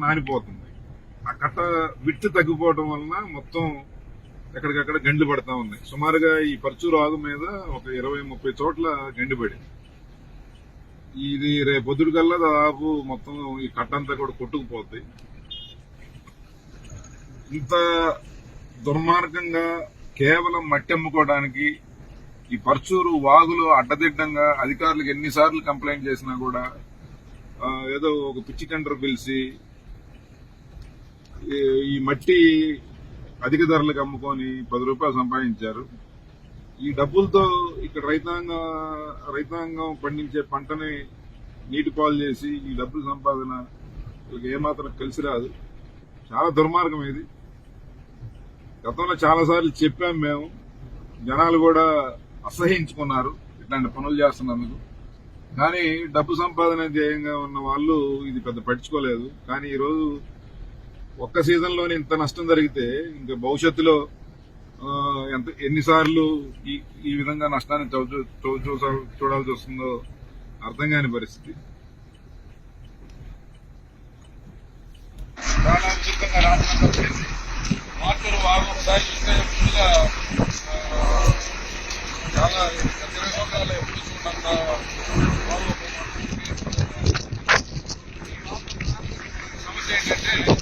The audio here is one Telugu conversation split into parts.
నానిపోతుంది ఆ కట్ట విట్టు తగ్గిపోవడం వలన మొత్తం ఎక్కడికక్కడ గండ్లు పడతా ఉన్నాయి. సుమారుగా ఈ పరచూరు ఆగు మీద ఒక ఇరవై ముప్పై చోట్ల గండి పడింది. ఇది రేపు పొద్దుడికల్లా దాదాపు మొత్తం ఈ కట్టంతా కూడా కొట్టుకుపోద్ది. ఇంత దుర్మార్గంగా కేవలం మట్టి అమ్ముకోవడానికి ఈ పరచూరు వాగులు అడ్డదిడ్డంగా అధికారులకు ఎన్నిసార్లు కంప్లైంట్ చేసినా కూడా ఏదో ఒక పిచ్చి టెండర్ పిలిచి ఈ- మట్టి అధిక ధరలకు అమ్ముకొని పది రూపాయలు సంపాదించారు. ఈ డబ్బులతో ఇక్కడ రైతాంగ రైతాంగం పండించే పంటని నీటి పాలు చేసి ఈ డబ్బులు సంపాదన ఏమాత్రం కలిసి రాదు. చాలా దుర్మార్గం ఇది. గతంలో చాలా సార్లు చెప్పాం మేము. జనాలు కూడా అసహించుకున్నారు ఇట్లాంటి పనులు చేస్తున్నందుకు. కానీ డబ్బు సంపాదన ధ్యేయంగా ఉన్న వాళ్ళు ఇది పెద్ద పట్టించుకోలేదు. కానీ ఈరోజు ఒక్క సీజన్లోనే ఇంత నష్టం జరిగితే ఇంకా భవిష్యత్తులో ఎంత ఎన్నిసార్లు ఈ ఈ విధంగా నష్టాన్ని చవి- చూ- చూడాల్సి వస్తుందో అర్థం కాని పరిస్థితి. మార్పులు ఒకసారి చాలా ఇరవై సంవత్సరాలు ఎప్పుడు సమస్య ఏంటంటే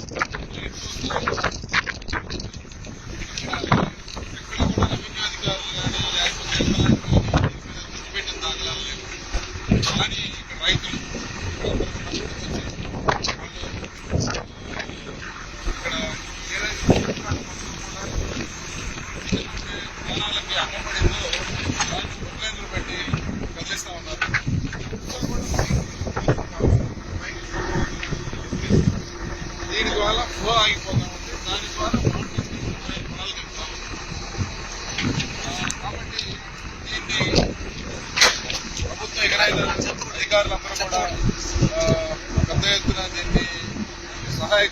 దీని ద్వారా ఫ్లో ఆగిపోతా ఉంది దాని ద్వారా అధికారులందరూ కూడా పెద్ద ఎత్తున దీన్ని సహాయ